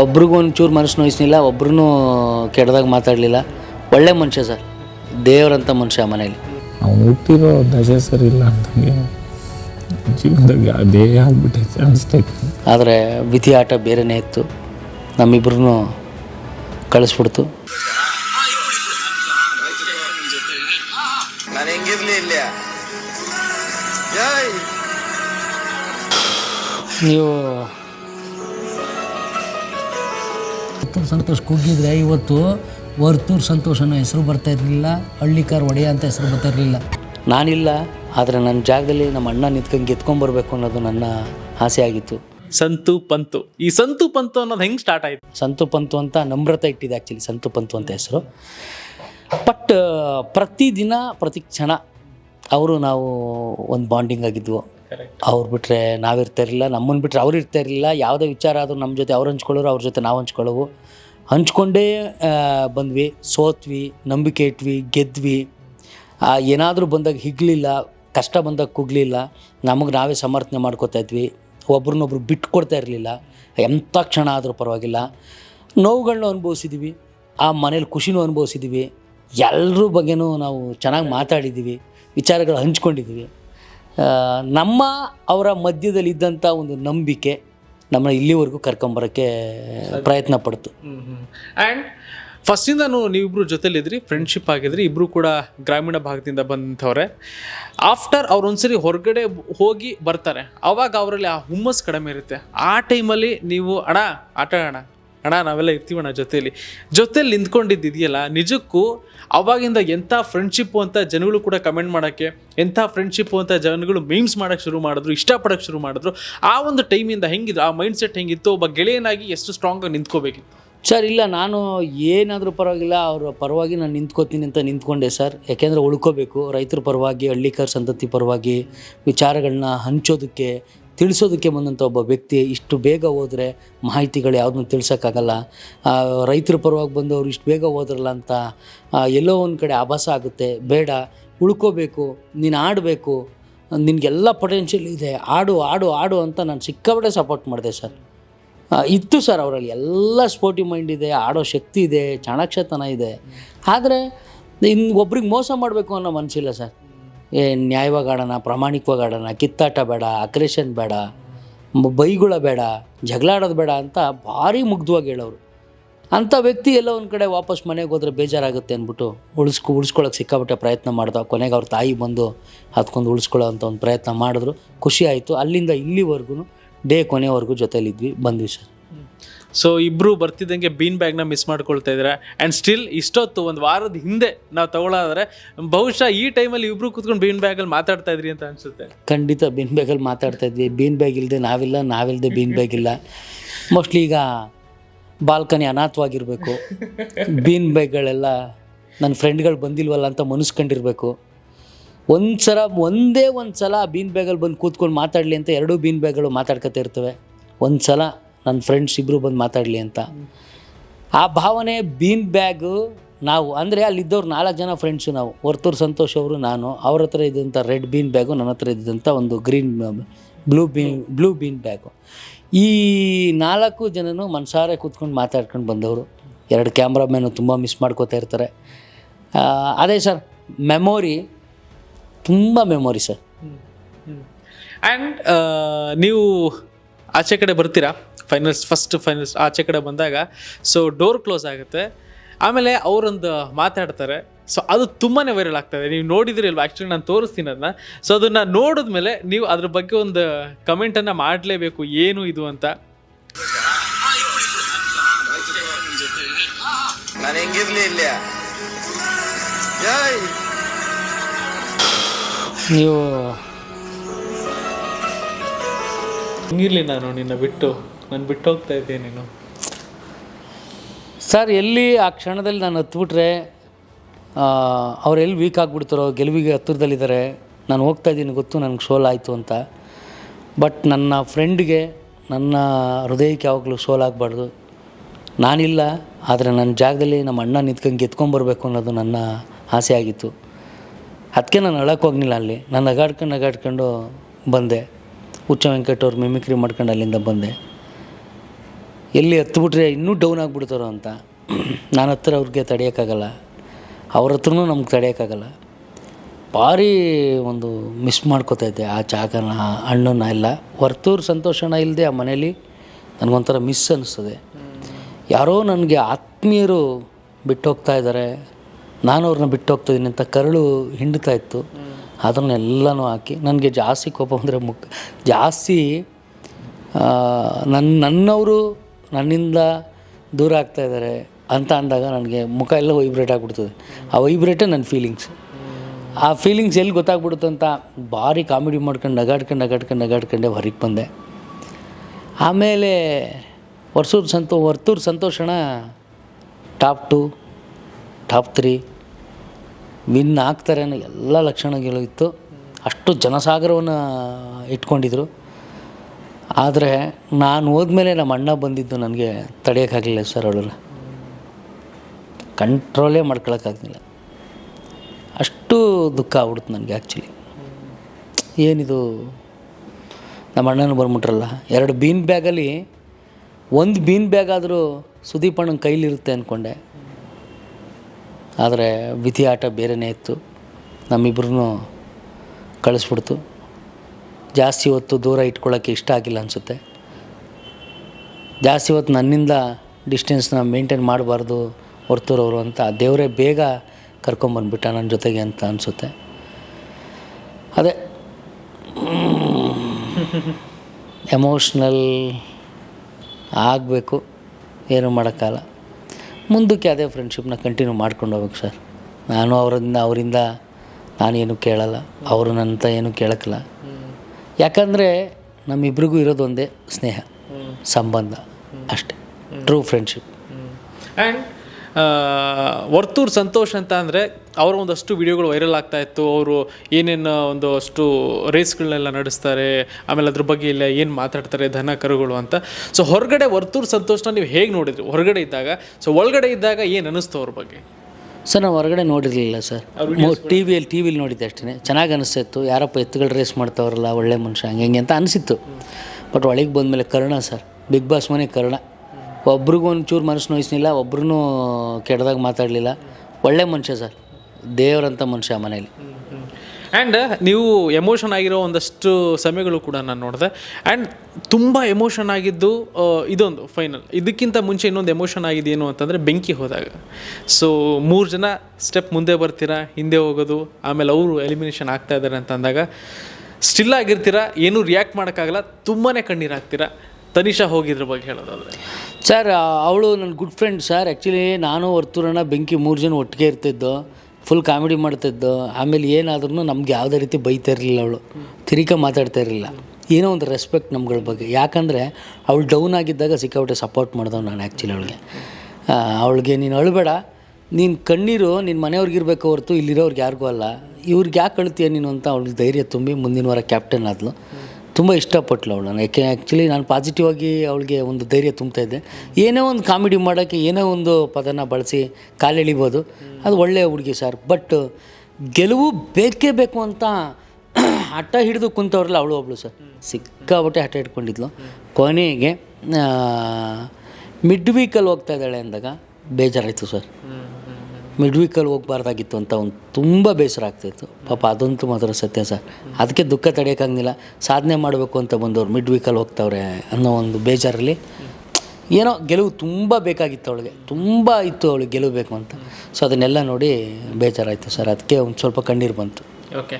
ಒಬ್ರಿಗೂ ಒಂಚೂರು ಮನಸ್ಸು ನೋಯಿಸ್ನಿಲ್ಲ ಒಬ್ರು ಕೆಡ್ದಾಗ ಮಾತಾಡಲಿಲ್ಲ. ಒಳ್ಳೆ ಮನುಷ್ಯ ಸರ್. ದೇವರಂಥ ಮನುಷ್ಯ ಮನೇಲಿ ಅವ್ನು ಹುಟ್ಟಿರೋ ದಶೆ ಸರಿ ಇಲ್ಲ ಅಂತಂಗೆ ಜೀವನದಾಗ ಅದೇ ಆಗ್ಬಿಟ್ಟೈತೆ ಅನಿಸ್ತೈತೆ ಆದರೆ ವಿಧಿ ಆಟ ಬೇರೆನೇ ಇತ್ತು. ನಮ್ಮಿಬ್ರು ಕಳಿಸ್ಬಿಡ್ತು. ನೀವು ವರ್ತೂರು ಸಂತೋಷ್ ಕುಗ್ಗಿದ್ರೆ ಇವತ್ತು ವರ್ತೂರು ಸಂತೋಷ ಅನ್ನೋ ಹೆಸರು ಬರ್ತಾ ಇರಲಿಲ್ಲ ಹಳ್ಳಿಕಾರ್ ಒಡೆಯ ಅಂತ ಹೆಸರು ಬರ್ತಾ ಇರಲಿಲ್ಲ. ನಾನಿಲ್ಲ ಆದರೆ ನನ್ನ ಜಾಗದಲ್ಲಿ ನಮ್ಮ ಅಣ್ಣ ನಿಂತ್ಕೊಂಡು ಬರಬೇಕು ಅನ್ನೋದು ನನ್ನ ಆಸೆ ಆಗಿತ್ತು. ಸಂತು ಪಂತು. ಈ ಸಂತು ಪಂತು ಅನ್ನೋದು ಹೆಂಗೆ ಸ್ಟಾರ್ಟ್ ಆಯಿತು? ಸಂತು ಪಂತು ಅಂತ ನಮ್ರತೆ ಇಟ್ಟಿದೆ ಆ್ಯಕ್ಚುಲಿ ಸಂತು ಪಂತು ಅಂತ ಹೆಸರು. ಬಟ್ ಪ್ರತಿದಿನ ಪ್ರತಿ ಕ್ಷಣ ಅವರು ನಾವು ಒಂದು ಬಾಂಡಿಂಗ್ ಆಗಿದ್ವು. ಅವ್ರು ಬಿಟ್ಟರೆ ನಾವಿರ್ತಾ ಇರಲಿಲ್ಲ ನಮ್ಮನ್ನು ಬಿಟ್ಟರೆ ಅವ್ರು ಇರ್ತಾ ಇರಲಿಲ್ಲ. ಯಾವುದೇ ವಿಚಾರ ಆದರೂ ನಮ್ಮ ಜೊತೆ ಅವ್ರು ಹಂಚ್ಕೊಳ್ಳೋರು, ಅವ್ರ ಜೊತೆ ನಾವು ಹಂಚ್ಕೊಳ್ಳೋವು. ಹಂಚ್ಕೊಂಡೇ ಬಂದ್ವಿ. ಸೋತ್ವಿ, ನಂಬಿಕೆ ಇಟ್ವಿ, ಗೆದ್ವಿ. ಏನಾದರೂ ಬಂದಾಗ ಹಿಗ್ಲಿಲ್ಲ, ಕಷ್ಟ ಬಂದಾಗ ಕುಗ್ಲಿಲ್ಲ. ನಮಗೆ ನಾವೇ ಸಮರ್ಥನೆ ಮಾಡ್ಕೋತಾ ಇದ್ವಿ. ಒಬ್ರನ್ನೊಬ್ರು ಬಿಟ್ಟು ಕೊಡ್ತಾ ಇರಲಿಲ್ಲ. ಎಂಥ ಕ್ಷಣ ಆದರೂ ಪರವಾಗಿಲ್ಲ. ನೋವುಗಳನ್ನ ಅನುಭವಿಸಿದ್ವಿ. ಆ ಮನೇಲಿ ಖುಷಿನೂ ಅನುಭವಿಸಿದ್ವಿ. ಎಲ್ಲರ ಬಗ್ಗೆನೂ ನಾವು ಚೆನ್ನಾಗಿ ಮಾತಾಡಿದ್ದೀವಿ ವಿಚಾರಗಳು ಹಂಚ್ಕೊಂಡಿದ್ದೀವಿ ನಮ್ಮ ಅವರ ಮಧ್ಯದಲ್ಲಿ ಇದ್ದಂಥ ಒಂದು ನಂಬಿಕೆ ನಮ್ಮನ್ನ ಇಲ್ಲಿವರೆಗೂ ಕರ್ಕೊಂಬರೋಕ್ಕೆ ಪ್ರಯತ್ನ ಪಡ್ತು. ಆ್ಯಂಡ್ ಫಸ್ಟಿಂದನೂ ನೀವಿಬ್ಬರು ಜೊತೆಲಿದ್ರಿ ಫ್ರೆಂಡ್ಶಿಪ್ ಆಗಿದ್ರಿ ಇಬ್ಬರು ಕೂಡ ಗ್ರಾಮೀಣ ಭಾಗದಿಂದ ಬಂದಂಥವ್ರೆ ಆಫ್ಟರ್ ಅವ್ರು ಒಂದ್ಸರಿ ಹೊರಗಡೆ ಹೋಗಿ ಬರ್ತಾರೆ, ಅವಾಗ ಅವರಲ್ಲಿ ಆ ಹುಮ್ಮಸ್ ಕಡಿಮೆ ಇರುತ್ತೆ. ಆ ಟೈಮಲ್ಲಿ ನೀವು, ಅಣ್ಣ, ಆಟ ಆಡೋಣ. ಅಣ್ಣ, ನಾವೆಲ್ಲ ಇರ್ತೀವಣ್ಣ ಜೊತೆಲಿ ಜೊತೆಲಿ ನಿಂತ್ಕೊಂಡಿದ್ದಿದೆಯಲ್ಲ, ನಿಜಕ್ಕೂ ಅವಾಗಿಂದ ಎಂಥ ಫ್ರೆಂಡ್ಶಿಪ್ಪು ಅಂತ ಜನಗಳು ಕೂಡ ಕಮೆಂಟ್ ಮಾಡೋಕ್ಕೆ, ಎಂಥ ಫ್ರೆಂಡ್ಶಿಪ್ಪು ಅಂತ ಜನಗಳು ಮೀಮ್ಸ್ ಮಾಡೋಕ್ಕೆ ಶುರು ಮಾಡಿದ್ರು ಇಷ್ಟಪಡೋಕ್ಕೆ ಶುರು ಮಾಡಿದ್ರು, ಆ ಒಂದು ಟೈಮಿಂದ ಹೆಂಗಿದ್ರು, ಆ ಮೈಂಡ್ ಸೆಟ್ ಹೆಂಗಿತ್ತು, ಒಬ್ಬ ಗೆಳೆಯನಾಗಿ ಎಷ್ಟು ಸ್ಟ್ರಾಂಗಾಗಿ ನಿಂತ್ಕೋಬೇಕಿತ್ತು? ಸರ್, ಇಲ್ಲ, ನಾನು ಏನಾದರೂ ಪರವಾಗಿಲ್ಲ, ಅವರ ಪರವಾಗಿ ನಾನು ನಿಂತ್ಕೋತೀನಿ ಅಂತ ನಿಂತ್ಕೊಂಡೆ ಸರ್. ಯಾಕೆಂದರೆ ಉಳ್ಕೋಬೇಕು, ರೈತರ ಪರವಾಗಿ, ಹಳ್ಳಿಕರ್ ಸಂತತಿ ಪರವಾಗಿ ವಿಚಾರಗಳನ್ನ ಹಂಚೋದಕ್ಕೆ ತಿಳಿಸೋದಕ್ಕೆ ಬಂದಂಥ ಒಬ್ಬ ವ್ಯಕ್ತಿ ಇಷ್ಟು ಬೇಗ ಹೋದರೆ ಮಾಹಿತಿಗಳು ಯಾವುದನ್ನು ತಿಳಿಸೋಕ್ಕಾಗಲ್ಲ. ರೈತರ ಪರವಾಗಿ ಬಂದವರು ಇಷ್ಟು ಬೇಗ ಹೋದ್ರಲ್ಲ ಅಂತ ಎಲ್ಲೋ ಒಂದು ಕಡೆ ಆಭಾಸ ಆಗುತ್ತೆ. ಬೇಡ, ಉಳ್ಕೋಬೇಕು, ನೀನು ಆಡಬೇಕು, ನಿನಗೆಲ್ಲ ಪೊಟೆನ್ಷಿಯಲ್ ಇದೆ, ಆಡು ಆಡು ಆಡು ಅಂತ ನಾನು ಸಿಕ್ಕಾಪಟ್ಟೆ ಸಪೋರ್ಟ್ ಮಾಡಿದೆ ಸರ್. ಇತ್ತು ಸರ್ ಅವರಲ್ಲಿ, ಎಲ್ಲ ಸ್ಪೋರ್ಟಿವ್ ಮೈಂಡ್ ಇದೆ, ಆಡೋ ಶಕ್ತಿ ಇದೆ, ಚಾಣಾಕ್ಷತನ ಇದೆ. ಆದರೆ ಇನ್ನು ಒಬ್ರಿಗೆ ಮೋಸ ಮಾಡಬೇಕು ಅನ್ನೋ ಮನಸ್ಸಿಲ್ಲ ಸರ್. ಏ ನ್ಯಾಯವಾಗಿ ಆಡೋಣ ಪ್ರಾಮಾಣಿಕವಾಗಿ ಆಡೋಣ ಕಿತ್ತಾಟ ಬೇಡ ಅಕ್ರೇಷನ್ ಬೇಡ ಬೈಗುಳ ಬೇಡ ಜಗಳ ಆಡೋದು ಬೇಡ ಅಂತ ಭಾರಿ ಮುಗ್ಧವಾಗಿ ಹೇಳೋರು. ಅಂಥ ವ್ಯಕ್ತಿ ಎಲ್ಲ ಒಂದು ಕಡೆ ವಾಪಸ್ ಮನೆಗೆ ಹೋದ್ರೆ ಬೇಜಾರಾಗುತ್ತೆ ಅಂದ್ಬಿಟ್ಟು ಉಳಿಸ್ಕೊ ಉಳಿಸ್ಕೊಳ್ಳೋಕೆ ಸಿಕ್ಕಾಬಿಟ್ಟೆ ಪ್ರಯತ್ನ ಮಾಡ್ದ ಕೊನೆಗೆ ಅವ್ರ ತಾಯಿ ಬಂದು ಹತ್ಕೊಂಡು ಉಳಿಸ್ಕೊಳ್ಳೋ ಅಂತ ಒಂದು ಪ್ರಯತ್ನ ಮಾಡಿದ್ರು. ಖುಷಿ ಆಯಿತು. ಅಲ್ಲಿಂದ ಇಲ್ಲಿವರೆಗೂ ಡೇ ಕೊನೆವರೆಗೂ ಜೊತೇಲಿದ್ವಿ. ಬಂದ್ವಿ ಸರ್. ಸೊ ಇಬ್ರು ಬರ್ತಿದ್ದಂಗೆ ಬೀನ್ ಬ್ಯಾಗ್ನ ಮಿಸ್ ಮಾಡ್ಕೊಳ್ತಾ ಇದ್ದಾರೆ. ಆ್ಯಂಡ್ ಸ್ಟಿಲ್ ಇಷ್ಟೊತ್ತು ಒಂದು ವಾರದ ಹಿಂದೆ ನಾವು ತಗೊಳ್ಳೋದ್ರೆ ಬಹುಶಃ ಈ ಟೈಮಲ್ಲಿ ಇಬ್ರು ಕೂತ್ಕೊಂಡು ಬೀನ್ ಬ್ಯಾಗಲ್ಲಿ ಮಾತಾಡ್ತಾ ಇದ್ರಿ ಅಂತ ಅನ್ಸುತ್ತೆ. ಖಂಡಿತ ಬೀನ್ ಬ್ಯಾಗಲ್ಲಿ ಮಾತಾಡ್ತಾ ಇದ್ವಿ. ಬೀನ್ ಬ್ಯಾಗ್ ಇಲ್ಲದೆ ನಾವಿಲ್ಲ ನಾವಿಲ್ಲದೆ ಬೀನ್ ಬ್ಯಾಗ್ ಇಲ್ಲ. ಮೋಸ್ಟ್ಲಿ ಈಗ ಬಾಲ್ಕನಿ ಅನಾಥವಾಗಿರಬೇಕು. ಬೀನ್ ಬ್ಯಾಗ್ಗಳೆಲ್ಲ ನನ್ನ ಫ್ರೆಂಡ್ಗಳು ಬಂದಿಲ್ವಲ್ಲ ಅಂತ ಮನಸ್ಕೊಂಡಿರ್ಬೇಕು. ಒಂದು ಸಲ ಒಂದೇ ಒಂದು ಸಲ ಬೀನ್ ಬ್ಯಾಗಲ್ಲಿ ಬಂದು ಕೂತ್ಕೊಂಡು ಮಾತಾಡಲಿ ಅಂತ ಎರಡೂ ಬೀನ್ ಬ್ಯಾಗ್ಗಳು ಮಾತಾಡ್ಕೊತಾ ಇರ್ತವೆ. ಒಂದು ಸಲ ನನ್ನ ಫ್ರೆಂಡ್ಸ್ ಇಬ್ಬರು ಬಂದು ಮಾತಾಡಲಿ ಅಂತ. ಆ ಭಾವನೆ ಬೀನ್ ಬ್ಯಾಗು ನಾವು, ಅಂದರೆ ಅಲ್ಲಿದ್ದವ್ರು ನಾಲ್ಕು ಜನ ಫ್ರೆಂಡ್ಸು ನಾವು, ವರ್ತೂರು ಸಂತೋಷ್ ಅವರು, ನಾನು, ಅವ್ರ ಹತ್ರ ಇದ್ದಂಥ ರೆಡ್ ಬೀನ್ ಬ್ಯಾಗು ನನ್ನ ಹತ್ರ ಇದ್ದಂಥ ಒಂದು green blue bean blue bean bag ಈ ನಾಲ್ಕು ಜನನು ಮನಸಾರೆ ಕೂತ್ಕೊಂಡು ಮಾತಾಡ್ಕೊಂಡು ಬಂದವರು. ಎರಡು ಕ್ಯಾಮ್ರಾಮ್ಯಾನು ತುಂಬ ಮಿಸ್ ಮಾಡ್ಕೋತಾ ಇರ್ತಾರೆ. ಅದೇ ಸರ್ ಮೆಮೊರಿ ತುಂಬ ಮೆಮೊರಿ ಸರ್ ಆ್ಯಂಡ್ ನೀವು ಆಚೆ ಕಡೆ ಬರ್ತೀರಾ? ಫೈನಲ್ಸ್ ಫಸ್ಟ್ ಫೈನಲ್ಸ್ ಆಚೆ ಕಡೆ ಬಂದಾಗ ಸೊ ಡೋರ್ ಕ್ಲೋಸ್ ಆಗುತ್ತೆ. ಆಮೇಲೆ ಅವರೊಂದು ಮಾತಾಡ್ತಾರೆ. ಸೊ ಅದು ತುಂಬಾ ವೈರಲ್ ಆಗ್ತದೆ. ನೀವು ನೋಡಿದಿರಲ್ವ ಅಲ್ವಾ? ಆ್ಯಕ್ಚುಲಿ ನಾನು ತೋರಿಸ್ತೀನಿ ಅದನ್ನ ಸೊ ಅದನ್ನು ನೋಡಿದ್ಮೇಲೆ ನೀವು ಅದ್ರ ಬಗ್ಗೆ ಒಂದು ಕಮೆಂಟನ್ನು ಮಾಡಲೇಬೇಕು. ಏನು ಇದು ಅಂತ. ನಾನು ಹೆಂಗಿರ್ಲಿ ಇಲ್ಲ? ನೀವು ಹಿಂಗಿರ್ಲಿ ನಾನು ನಿನ್ನ ಬಿಟ್ಟು. ನಾನು ಬಿಟ್ಟು ಹೋಗ್ತಾ ಇದ್ದೆ ನೀನು. ಸರ್, ಎಲ್ಲಿ ಆ ಕ್ಷಣದಲ್ಲಿ ನಾನು ಹತ್ಬಿಟ್ರೆ ಅವ್ರು ಎಲ್ಲಿ ವೀಕ್ ಆಗಿಬಿಡ್ತಾರೋ, ಗೆಲುವಿಗೆ ಹತ್ತಿರದಲ್ಲಿದ್ದಾರೆ, ನಾನು ಹೋಗ್ತಾ ಇದ್ದೀನಿ, ಗೊತ್ತು ನನಗೆ ಸೋಲ್ ಆಯಿತು ಅಂತ. ಬಟ್ ನನ್ನ ಫ್ರೆಂಡ್ಗೆ ನನ್ನ ಹೃದಯಕ್ಕೆ ಯಾವಾಗಲೂ ಸೋಲ್ ಆಗಬಾರ್ದು. ನಾನಿಲ್ಲ, ಆದರೆ ನನ್ನ ಜಾಗದಲ್ಲಿ ನಮ್ಮ ಅಣ್ಣ ನಿಂತ್ಕೊಂಡು ಗೆತ್ಕೊಂಬರ್ಬೇಕು ಅನ್ನೋದು ನನ್ನ ಆಸೆ ಆಗಿತ್ತು. ಅದಕ್ಕೆ ನಾನು ಅಳಕ್ಕೆ ಹೋಗ್ಲಿಲ್ಲ ಅಲ್ಲಿ. ನಾನು ನಗಾಡ್ಕೊಂಡು ನಗಾಡ್ಕೊಂಡು ಬಂದೆ. ಹುಚ್ಚ ವೆಂಕಟವ್ರು ಮಿಮಿಕ್ರಿ ಮಾಡ್ಕೊಂಡು ಅಲ್ಲಿಂದ ಬಂದೆ. ಎಲ್ಲಿ ಹತ್ಬಿಟ್ರೆ ಇನ್ನೂ ಡೌನ್ ಆಗಿಬಿಡ್ತಾರೋ ಅಂತ. ನಾನು ಹತ್ರ ಅವ್ರಿಗೆ ತಡೆಯೋಕ್ಕಾಗಲ್ಲ. ಅವ್ರ ಹತ್ರನೂ ನಮ್ಗೆ ತಡೆಯೋಕ್ಕಾಗಲ್ಲ. ಭಾರಿ ಒಂದು ಮಿಸ್ ಮಾಡ್ಕೋತಾ ಇದ್ದೆ. ಆ ಜಾಗನ ಹಣ್ಣನ್ನ ಎಲ್ಲ. ವರ್ತೂರು ಸಂತೋಷನ ಇಲ್ಲದೆ ಆ ಮನೇಲಿ ನನಗೊಂಥರ ಮಿಸ್ ಅನ್ನಿಸ್ತದೆ ಯಾರೋ ನನಗೆ ಆತ್ಮೀಯರು ಬಿಟ್ಟು ಹೋಗ್ತಾ ಇದ್ದಾರೆ ನಾನು ಅವ್ರನ್ನ ಬಿಟ್ಟು ಹೋಗ್ತಾಯಿದ್ದೀನಿ ಅಂತ ಕರಳು ಹಿಂಡ್ತಾ ಇತ್ತು. ಅದನ್ನೆಲ್ಲನೂ ಹಾಕಿ ನನಗೆ ಜಾಸ್ತಿ ಕೋಪ ಅಂದರೆ ಮುಖ ಜಾಸ್ತಿ ನನ್ನ ನನ್ನವರು ನನ್ನಿಂದ ದೂರ ಆಗ್ತಾ ಇದ್ದಾರೆ ಅಂತ ಅಂದಾಗ ನನಗೆ ಮುಖ ಎಲ್ಲ ವೈಬ್ರೇಟ್ ಆಗಿಬಿಡ್ತದೆ. ಆ ವೈಬ್ರೇಟೇ ನನ್ನ ಫೀಲಿಂಗ್ಸ್ ಆ ಫೀಲಿಂಗ್ಸ್ ಎಲ್ಲಿ ಗೊತ್ತಾಗ್ಬಿಡುತ್ತೆ ಅಂತ ಭಾರಿ ಕಾಮಿಡಿ ಮಾಡ್ಕೊಂಡು ನಗಾಡ್ಕೊಂಡು ನಗಾಡ್ಕೊಂಡು, ನಗಾಡ್ಕೊಂಡೆ ಹೊರಗೆ ಬಂದೆ. ಆಮೇಲೆ ವರ್ಷೂರು ಸಂತೋ, Varthur ಸಂತೋಷಣ top two top three win ಆಗ್ತಾರೆ ಅನ್ನೋ ಎಲ್ಲ ಲಕ್ಷಣಗಳು ಇತ್ತು. ಅಷ್ಟು ಜನಸಾಗರವನ್ನು ಇಟ್ಕೊಂಡಿದ್ರು. ಆದರೆ ನಾನು ಹೋದ್ಮೇಲೆ ನಮ್ಮ ಅಣ್ಣ ಬಂದಿದ್ದು ನನಗೆ ತಡೆಯೋಕ್ಕಾಗಲಿಲ್ಲ ಸರ್ ಅವಳನ್ನ. ಕಂಟ್ರೋಲೇ ಮಾಡ್ಕೊಳಕ್ಕಾಗಲಿಲ್ಲ ಅಷ್ಟು ದುಃಖ ಆಗ್ಬಿಡ್ತು ನನಗೆ ಆ್ಯಕ್ಚುಲಿ ಏನಿದು? ನಮ್ಮ ಅಣ್ಣನೂ ಬಂದ್ಬಿಟ್ರಲ್ಲ. ಎರಡು ಬೀನ್ ಬ್ಯಾಗಲ್ಲಿ ಒಂದು ಬೀನ್ ಬ್ಯಾಗ್ ಆದರೂ ಸುದೀಪ್ ಅಣ್ಣನ ಕೈಲಿರುತ್ತೆ ಅಂದ್ಕೊಂಡೆ ಆದರೆ ವಿಧಿ ಆಟ ಬೇರೆಯೇ ಇತ್ತು. ನಮ್ಮಿಬ್ರು ಕಳಿಸ್ಬಿಡ್ತು. ಜಾಸ್ತಿ ಹೊತ್ತು ದೂರ ಇಟ್ಕೊಳ್ಳೋಕ್ಕೆ ಇಷ್ಟ ಆಗಿಲ್ಲ ಅನಿಸುತ್ತೆ. ಜಾಸ್ತಿ ಹೊತ್ತು ನನ್ನಿಂದ ಡಿಸ್ಟೆನ್ಸ್ನ ಮೇಂಟೈನ್ ಮಾಡಬಾರ್ದು ಹೊರ್ತೂರವರು ಅಂತ ದೇವರೇ ಬೇಗ ಕರ್ಕೊಂಬಂದ್ಬಿಟ್ಟ ನನ್ನ ಜೊತೆಗೆ ಅಂತ ಅನಿಸುತ್ತೆ. ಅದೇ ಎಮೋಷ್ನಲ್ ಆಗಬೇಕು. ಏನು ಮಾಡೋಕ್ಕಲ್ಲ ಮುಂದಕ್ಕೆ ಅದೇ ಫ್ರೆಂಡ್ಶಿಪ್ನ ಕಂಟಿನ್ಯೂ ಮಾಡ್ಕೊಂಡು ಹೋಗ್ಬೇಕು ಸರ್ ನಾನು ಅವರಿಂದ ಅವರಿಂದ ನಾನೇನು ಕೇಳಲ್ಲ. ಅವರು ನನ್ನಂತ ಏನು ಕೇಳಕ್ಕಿಲ್ಲ. ಯಾಕಂದರೆ ನಮ್ಮಿಬ್ರಿಗೂ ಇರೋದು ಒಂದೇ ಸ್ನೇಹ, ಸಂಬಂಧ ಅಷ್ಟೇ. True friendship and Varthur Santhosh ಅಂತ ಅಂದರೆ ಅವರ ಒಂದಷ್ಟು ವಿಡಿಯೋಗಳು ವೈರಲ್ ಆಗ್ತಾ ಇತ್ತು. ಅವರು ಏನೇನು ಒಂದು ಅಷ್ಟು ರೇಸ್ಗಳನ್ನೆಲ್ಲ ನಡೆಸ್ತಾರೆ ಆಮೇಲೆ ಅದ್ರ ಬಗ್ಗೆ ಇಲ್ಲ ಏನು ಮಾತಾಡ್ತಾರೆ ದನ ಕರುಗಳು ಅಂತ. ಸೊ ಹೊರಗಡೆ ವರ್ತೂರು ಸಂತೋಷನ ನೀವು ಹೇಗೆ ನೋಡಿದ್ರಿ? ಹೊರಗಡೆ ಇದ್ದಾಗ ಸೊ ಒಳಗಡೆ ಇದ್ದಾಗ ಏನು ಅನ್ನಿಸ್ತು ಅವ್ರ ಬಗ್ಗೆ? ಸರ್ ನಾವು ಹೊರಗಡೆ ನೋಡಿರಲಿಲ್ಲ ಸರ್. ಟಿ ವಿಯಲ್ಲಿ ಟಿ ವಿಲಿ ನೋಡಿದ್ದೆ ಅಷ್ಟೇ ಚೆನ್ನಾಗಿ ಅನಿಸ್ತಿತ್ತು. ಯಾರಪ್ಪ ಎತ್ತುಗಳು ರೇಸ್ ಮಾಡ್ತಾವ್ರಲ್ಲ ಒಳ್ಳೆ ಮನುಷ್ಯ ಹಂಗೆ ಹಿಂಗೆ ಅಂತ ಅನಿಸಿತ್ತು. ಬಟ್ ಒಳಗೆ ಬಂದಮೇಲೆ ಕರ್ಣ ಸರ್. ಬಿಗ್ ಬಾಸ್ ಮನೆ ಕರ್ಣ. ಒಬ್ರಿಗೂ ಒಂಚೂರು ಮನಸ್ಸು ನೋಯಿಸ್ನಿಲ್ಲ ಒಬ್ರು ಕೆಟ್ಟದಾಗ ಮಾತಾಡಲಿಲ್ಲ. ಒಳ್ಳೆ ಮನುಷ್ಯ ಸರ್. ದೇವರಂಥ ಮನುಷ್ಯ ಮನೇಲಿ. ಆ್ಯಂಡ್ ನೀವು ಎಮೋಷನ್ ಆಗಿರೋ ಒಂದಷ್ಟು ಸಮಯಗಳು ಕೂಡ ನಾನು ನೋಡಿದೆ. ಆ್ಯಂಡ್ ತುಂಬ ಎಮೋಷನ್ ಆಗಿದ್ದು ಇದೊಂದು ಫೈನಲ್ ಇದಕ್ಕಿಂತ ಮುಂಚೆ ಇನ್ನೊಂದು ಎಮೋಷನ್ ಆಗಿದೆ ಏನು ಅಂತಂದರೆ ಬೆಂಕಿ ಹೋದಾಗ. ಸೊ ಮೂರು ಜನ ಸ್ಟೆಪ್ ಮುಂದೆ ಬರ್ತೀರಾ ಹಿಂದೆ ಹೋಗೋದು ಆಮೇಲೆ ಅವರು ಎಲಿಮಿನೇಷನ್ ಆಗ್ತಾ ಇದ್ದಾರೆ ಅಂತ ಅಂದಾಗ ಸ್ಟಿಲ್ ಆಗಿರ್ತೀರಾ ಏನೂ ರಿಯಾಕ್ಟ್ ಮಾಡೋಕ್ಕಾಗಲ್ಲ ತುಂಬಾ ಕಣ್ಣೀರು ಹಾಕ್ತೀರಾ? ತನಿಷಾ ಹೋಗಿದ್ರ ಬಗ್ಗೆ ಹೇಳೋದಾದ್ರೆ. ಸರ್ ಅವಳು ನನ್ನ ಗುಡ್ ಫ್ರೆಂಡ್ ಸರ್ ಆ್ಯಕ್ಚುಲಿ ನಾನು ವರ್ತೂರಣ್ಣ ಬೆಂಕಿ ಮೂರು ಜನ ಒಟ್ಟಿಗೆ ಇರ್ತಿದ್ದು. Full comedy ಮಾಡ್ತಿದ್ದು. ಆಮೇಲೆ ಏನಾದ್ರೂ ನಮ್ಗೆ ಯಾವುದೇ ರೀತಿ ಬೈತಾ ಇರಲಿಲ್ಲ ಅವಳು. ತಿರಿಕ ಮಾತಾಡ್ತಾ ಇರಲಿಲ್ಲ. ಏನೋ ಒಂದು ರೆಸ್ಪೆಕ್ಟ್ ನಮ್ಗಳ ಬಗ್ಗೆ. ಯಾಕಂದರೆ ಅವಳು ಡೌನ್ ಆಗಿದ್ದಾಗ ಸಿಕ್ಕಾಪಟ್ಟೆ ಸಪೋರ್ಟ್ ಮಾಡ್ದವ್ ನಾನು ಆ್ಯಕ್ಚುಲಿ ಅವಳಿಗೆ. ಅವಳಿಗೆ ನೀನು ಅಳಬೇಡ. ನೀನು ಕಣ್ಣೀರು ನಿನ್ನ ಮನೆಯವ್ರಿಗಿರ್ಬೇಕು ಹೊರತು ಇಲ್ಲಿರೋರ್ಗೆ ಯಾರಿಗೂ ಅಲ್ಲ. ಇವ್ರಿಗೆ ಯಾಕೆ ಅಳ್ತೀಯ ನೀನು ಅಂತ ಅವಳಿಗೆ ಧೈರ್ಯ ತುಂಬಿ ಮುಂದಿನ ವಾರ ಕ್ಯಾಪ್ಟನ್ ಆದ್ಲು. ತುಂಬ ಇಷ್ಟಪಟ್ಟಳು ಅವಳು ಯಾಕೆ ಆ್ಯಕ್ಚುಲಿ ನಾನು ಪಾಸಿಟಿವ್ ಆಗಿ ಅವಳಿಗೆ ಒಂದು ಧೈರ್ಯ ತುಂಬ್ತಾ ಇದ್ದೆ. ಏನೇ ಒಂದು ಕಾಮಿಡಿ ಮಾಡೋಕ್ಕೆ ಏನೋ ಒಂದು ಪದನ ಬಳಸಿ ಕಾಲೆಳಿಬೋದು ಅದು ಒಳ್ಳೆಯ ಹುಡುಗಿ ಸರ್ ಬಟ್ ಗೆಲುವು ಬೇಕೇ ಬೇಕು ಅಂತ ಹಠ ಹಿಡಿದು ಕುಂತವ್ರಲ್ಲ ಅವಳು ಒಬ್ಳು ಸರ್ ಸಿಕ್ಕಾಬಟ್ಟೆ ಹಠ ಹಿಡ್ಕೊಂಡಿದ್ಲು. ಕೊನೆಗೆ ಮಿಡ್ ವೀಕಲ್ಲಿ ಹೋಗ್ತಾ ಇದ್ದಾಳೆ ಅಂದಾಗ ಬೇಜಾರಾಯಿತು ಸರ್ ಮಿಡ್ ವೀಕಲ್ಲಿ ಹೋಗ್ಬಾರ್ದಾಗಿತ್ತು ಅಂತ ಒಂದು ತುಂಬ ಬೇಸರ ಆಗ್ತಾಯಿತ್ತು ಪಾಪ ಅದಂತೂ ಮಾತ್ರ ಸತ್ಯ ಸರ್. ಅದಕ್ಕೆ ದುಃಖ ತಡೆಯೋಕ್ಕಾಗಲಿಲ್ಲ. ಸಾಧನೆ ಮಾಡಬೇಕು ಅಂತ ಬಂದವ್ರು ಮಿಡ್ ವೀಕಲ್ಲಿ ಹೋಗ್ತಾವ್ರೆ ಅನ್ನೋ ಒಂದು ಬೇಜಾರಲ್ಲಿ ಏನೋ ಗೆಲುವು ತುಂಬ ಬೇಕಾಗಿತ್ತು ಅವಳಿಗೆ. ತುಂಬ ಇತ್ತು ಅವಳಿಗೆ ಗೆಲುವು ಬೇಕು ಅಂತ. ಸೊ ಅದನ್ನೆಲ್ಲ ನೋಡಿ ಬೇಜಾರಾಯಿತು ಸರ್. ಅದಕ್ಕೆ ಒಂದು ಸ್ವಲ್ಪ ಕಣ್ಣೀರು ಬಂತು. ಓಕೆ.